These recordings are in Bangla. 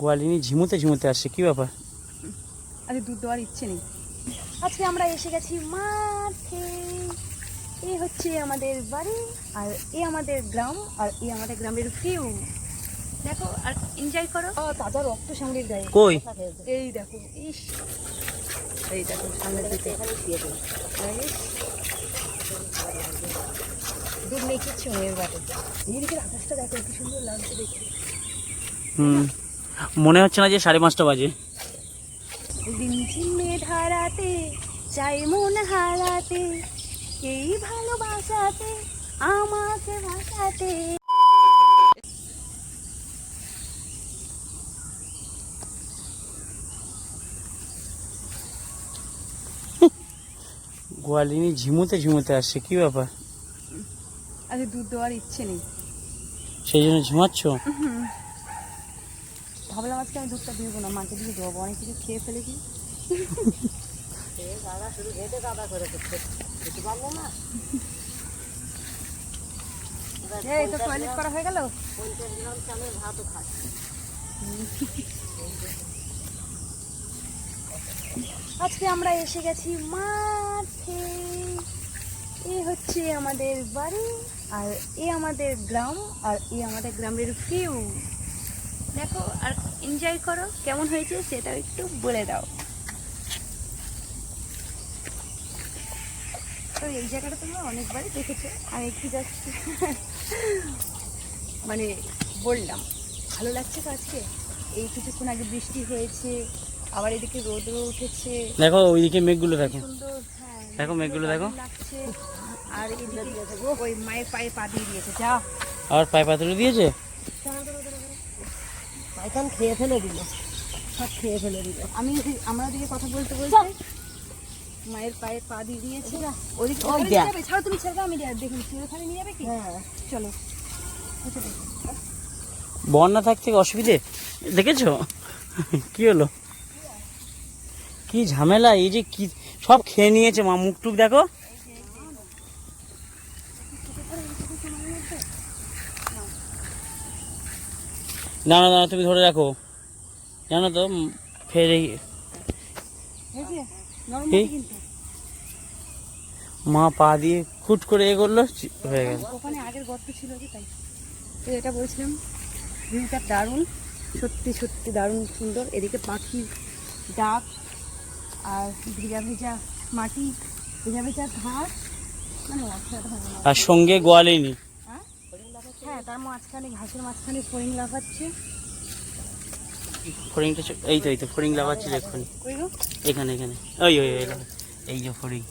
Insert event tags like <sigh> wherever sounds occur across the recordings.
গোয়ালিনী ঝিমুতে ঝিমুতে আসছে কি ব্যাপার? আরে দুধ দেওয়ার ইচ্ছে নেই। আজকে আমরা এসে গেছি মাঠে। এই হচ্ছে আমাদের বাড়ি আর এ আমাদের গ্রাম আর এ আমাদের গ্রামের ভিউ দেখো আর এনজয় করো। তাজা রক্ত সামনের গায়ে। কই? এই দেখো ইস। এই দেখো সামনের দিকে। আর ইস, দুধ নেই কিচ্ছু নেই বাটে এইদিকে আকাশটা দেখো কি সুন্দর লাগছে দেখতে। হুম। মনে হচ্ছে না যে সাড়ে পাঁচটা বাজে। ধারাতে চাই মন হারাতে এই ভালোবাসাতে আমাকে ভাসাতে গোয়ালিনী ঝিমুতে ঝিমুতে আসছে কি ব্যাপার? আরে দুধ দেওয়ার ইচ্ছে নেই। সেই জন্য ঝিমাচ্ছ? ভাবলাম আজকে আমি দুধটা দিব না, মাকে দিয়ে দেবো অনেক কিছু খেয়ে ফেলেছি। আজকে আমরা এসে গেছি মাঠে। এ হচ্ছে আমাদের বাড়ি, আর এ আমাদের গ্রাম, আর এ আমাদের গ্রামের ভিউ দেখো আর এনজয় করো কেমন হয়েছে সেটাও একটু বলে দাও। তো এই জায়গাটা তোমরা অনেকবারই দেখেছ আমি একটু যাচ্ছি <laughs> মানে বললাম ভালো লাগছে তো আজকে? এই কিছুক্ষণ আগে বৃষ্টি হয়েছে আবার এদিকে রোদও উঠেছে। দেখো ওইদিকে মেঘগুলো দেখো। হ্যাঁ দেখো মেঘগুলো দেখো। লাগছে। আর এদিকে ওই মায়ের পায়ে পা দিয়ে দিয়েছে যা। আর পায়ে পাতুলে দিয়েছে? পায়খান খেয়ে ফেলে দিল। সব খেয়ে ফেলে দিল। আমি আমরা ওদিকে কথা বলতে বলতে মায়ের পায়ে পা দিয়ে দিয়েছে। ওদিকে ওই যাবে? ছাড়ো তুমি ছেড়ে দাও, আমি দেখুন তুমি ওখানে নিয়ে যাবে কি? হ্যাঁ। চলো। আচ্ছা, দেখো। বন্যা থাকতে অসুবিধে? দেখেছ? কি হলো? কি ঝামেলা? এই যে কি সব খেয়ে নিয়েছে মা। মুখ টুক দেখো। না না না তুমি ধরে রাখো। জানো তো ফের। মা পা দিয়ে খুট করে এ করল হয়ে গেল। ওখানে আগের গর্ত ছিল যে তাই। তো এটা বলছিলাম ভিউটা দারুণ সত্যি সত্যি দারুণ সুন্দর। এদিকে পাখি ডাক আর ভিজা ভিজা মাটি ভিজা ভিজা ঘাস। মানে আর সঙ্গে গোয়ালিনি। হ্যাঁ? তার মাঝখানে ঘাসের মাঝখানে ফড়িং লাফাচ্ছে। ফড়িংটা এই তো এই তো ফড়িং লাগাচ্ছিল এক্ষুনি এখানে এখানে। ওই ওই ওই এই যে ফড়িং।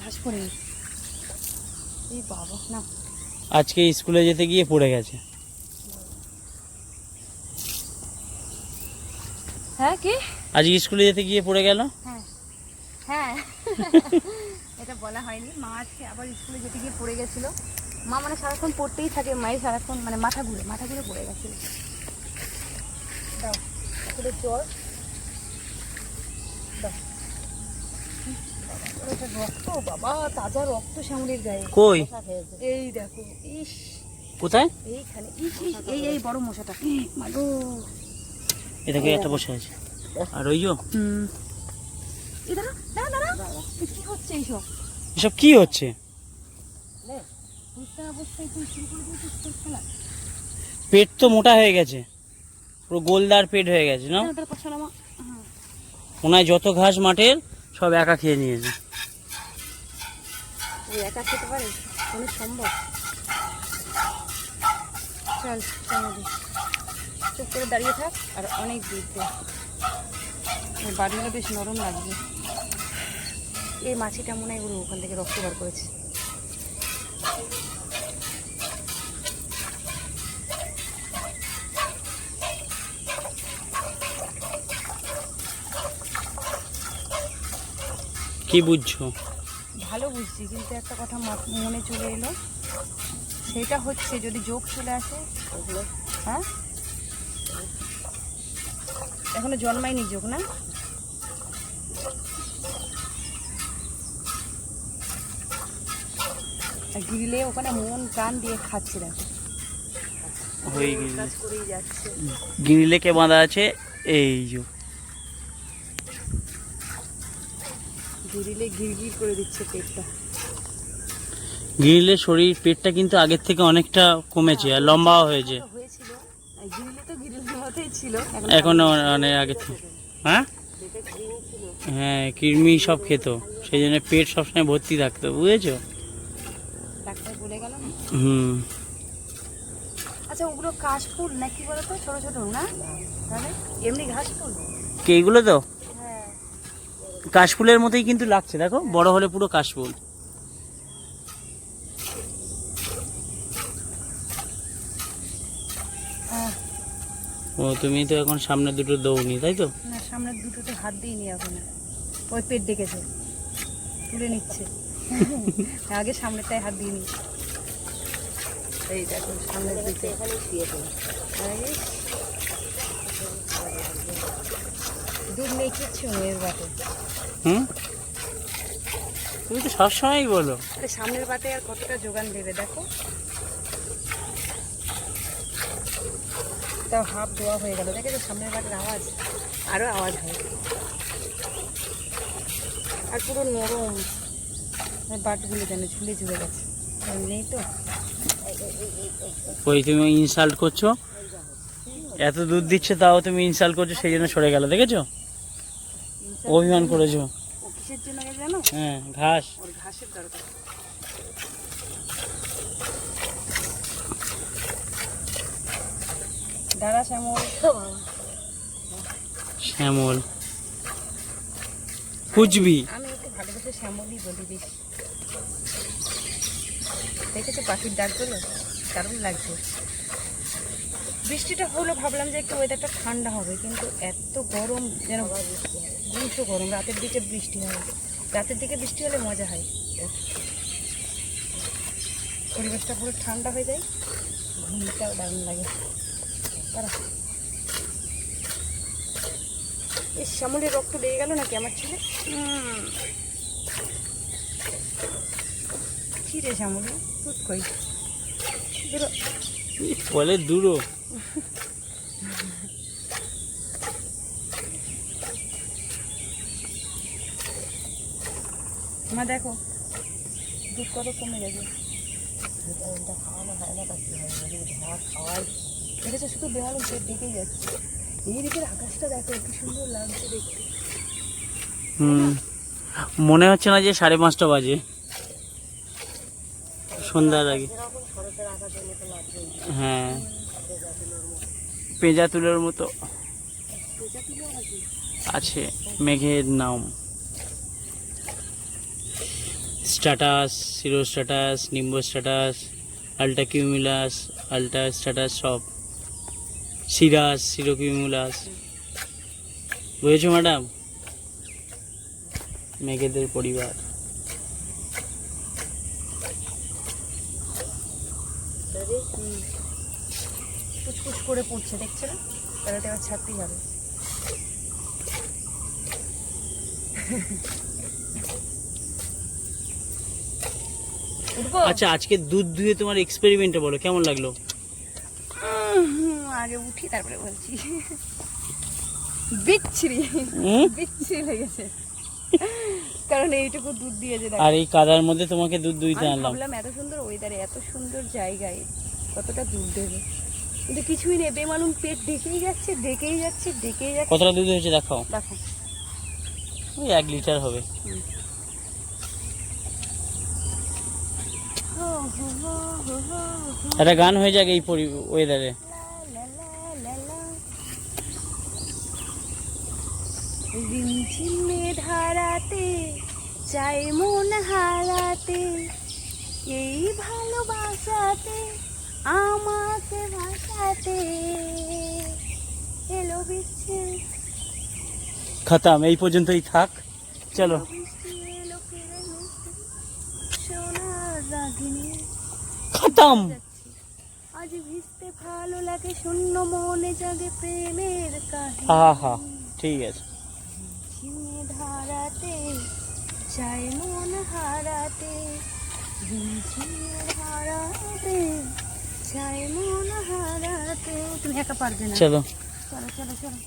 ঘাস ফড়িং এই বাবা না। আজকে স্কুলে যেতে গিয়ে পড়ে গেছে। হ্যাঁ কি? আজকে স্কুলে যেতে গিয়ে পড়ে গেল? হ্যাঁ। হ্যাঁ। <laughs> এটা বলা হয়নি। মা আজকে আবার স্কুলে যেতে গিয়ে পড়ে গেছিল। মা মানে সারাক্ষণ পড়তেই থাকে মায়ের সারাক্ষণ মানে মাথা ঘুরে মাথা ঘুরে পড়ে গেছে। দাও জ্বর রক্ত বাবা তাজা রক্ত শ্যামলির গায়ে। কই? এই দেখো ইস। কোথায়? এইখানে এই এই বড় মশাটা। মাগো এটাকে একটা বসে আছে। আর ওই হুম। এই দাঁড়া দাঁড়া দাঁড়া কি হচ্ছে এইসব? এসব কি হচ্ছে? পেট তো মোটা হয়ে গেছে। পুরো গোলদার পেট হয়ে গেছে না না, নামা হ্যাঁ। ওনায় যত ঘাস মাঠের সব একা খেয়ে নিয়েছে। একা খেতে পারে? সম্ভব। চল চুপ করে দাঁড়িয়ে থাক আর অনেক দূর বাড়িগুলো বেশ নরম লাগবে এই মাছিটা মনে হয় ওখান থেকে রক্ত বার করেছে। কি বুঝছ? ভালো বুঝছি কিন্তু একটা কথা মনে চলে এলো। সেটা হচ্ছে যদি যোগ চলে আসে হ্যাঁ? এখনও জন্মায়নি যোগ না? গিরিলে ওখানে মন প্রাণ দিয়ে খাচ্ছে দেখো। হয়ে কাজ করেই বাঁধা আছে? এই যে। গিরিলে গিরগির করে দিচ্ছে পেটটা। গ্রিলের শরীর পেটটা কিন্তু আগের থেকে অনেকটা কমেছে আর লম্বাও হয়েছে। তো হয়েছিল। আর তো গিরিলের মতোই ছিল। এখন অনেক আগে থেকে। হ্যাঁ? হ্যাঁ কৃমি সব খেত। সেই জন্য পেট সবসময় ভর্তি থাকতো বুঝেছ? হুম। আচ্ছা ওগুলো কাশফুল না বলতো? ছোট ছোট না? তাহলে? এমনি ঘাস ফুল কে এইগুলো তো? হ্যাঁ কাশফুলের মতোই কিন্তু লাগছে দেখো বড় হলে পুরো কাশফুল। ও তুমি তো এখন সামনে দুটো দৌড়নি তাই তো? না সামনের দুটোতে হাত দিইনি এখন। ওই পেট ডেকেছে। তুলে নিচ্ছে। <laughs> আগে সামনেরটায় হাত দিইনি। এই দেখো সামনের দিকে। এই। দুধ নেই কিচ্ছু নেই বাটে হুম? তুমি তো সবসময়ই বলো। সামনের বাটে আর কতটা যোগান দেবে দেখো। তাও হাফ দেওয়া হয়ে গেল। দেখেছ সামনের বাটের আওয়াজ? আরও আওয়াজ হয়। আর পুরো নরম। বাটগুলো যেন ঝুলে ঝুলে গেছে। নেই তো। ওই তুমি ইনসাল্ট করছ? এত দুধ দিচ্ছে তাও তুমি ইনসাল্ট করছ সেই জন্য সরে গেল। দেখেছ? অভিমান করেছ। ও কিসের জন্য গেছে জানো? হ্যাঁ ঘাস। ওর ঘাসের দরকার। দাঁড়া শ্যামল। শ্যামল। খুঁজবি। আমি ভালোবেসে শ্যামলই বলি বেশি। দেখেছ পাখির ডাকগুলো? দারুণ লাগছে। বৃষ্টিটা হলো ভাবলাম যে একটু ওয়েদারটা ঠান্ডা হবে কিন্তু এত গরম যেন ভীষণ গরম, রাতের দিকে বৃষ্টি হয়। রাতের দিকে বৃষ্টি হলে মজা হয়। পরিবেশটা পুরো ঠান্ডা হয়ে যায়। ঘুমটাও দারুণ লাগে। এই শ্যামলের রক্ত লেগে গেল নাকি আমার ছেলে। কি রে শ্যামলি? তুই কই? বেরো। বলে দূরও মা, দেখো। দুধ কত কমে গেছে। দেখেছ, শুধু বেহালো পেট ডেকেই যাচ্ছে। আকাশটা দেখো, কি সুন্দর লাগছে দেখতে। হুম। মনে হচ্ছে না যে সাড়ে পাঁচটা বাজে। সন্ধ্যার আগে। হ্যাঁ। পেঁজা তুলোর মতো। আছে, মেঘের নাম। Stratus cirro stratus nimbo stratus alto cumulus alto stratus সব সিরাস সিরো কিউমিলাস বুঝেছ ম্যাডাম মেঘেদের পরিবার। করে পড়ছে, দেখছ তাহলে তো এবার ছাড়তেই হবে। আচ্ছা আজকে দুধ ধুয়ে তোমার এক্সপেরিমেন্টটা বলো কেমন লাগল? আগে উঠি তারপরে বলছি। বিচ্ছিরি? বিচ্ছিরি লেগেছে কারণ এইটুকু দুধ দিয়ে যে আর এই কাদার মধ্যে তোমাকে দুধ দুইতে আনলাম। ভাবলাম এত সুন্দর ওয়েদারে এত সুন্দর জায়গায় কতটা দুধ দেবে। কিন্তু কিছুই নেই বেমালুম পেট ডেকেই যাচ্ছে ডেকেই যাচ্ছে ডেকেই যাচ্ছে। কতটা দুধ হয়েছে দেখাও। দেখো। ওই এক লিটার হবে। একটা গান হয়ে যাক এই পরি ওয়েদারে। রিমঝিমে ধারাতে চাই মন হারাতে এই ভালোবাসাতে আমাকে ভাসাতে। এলো বিচ্ছেদ খতম এই পর্যন্তই থাক। চলো বৃষ্টি এলো ফিরে মিষ্টি, সোনার রাগিনী যাচ্ছি। আজ ভিজতে ভালো লাগে শূন্য মনে জাগে প্রেমের কাহিনী। হা হা ঠিক আছে। ঝিমে ধারাতে মন হারাতে চায় মন হারাতে। তুমি একা পারবে না। চলো। চলো চলো চলো।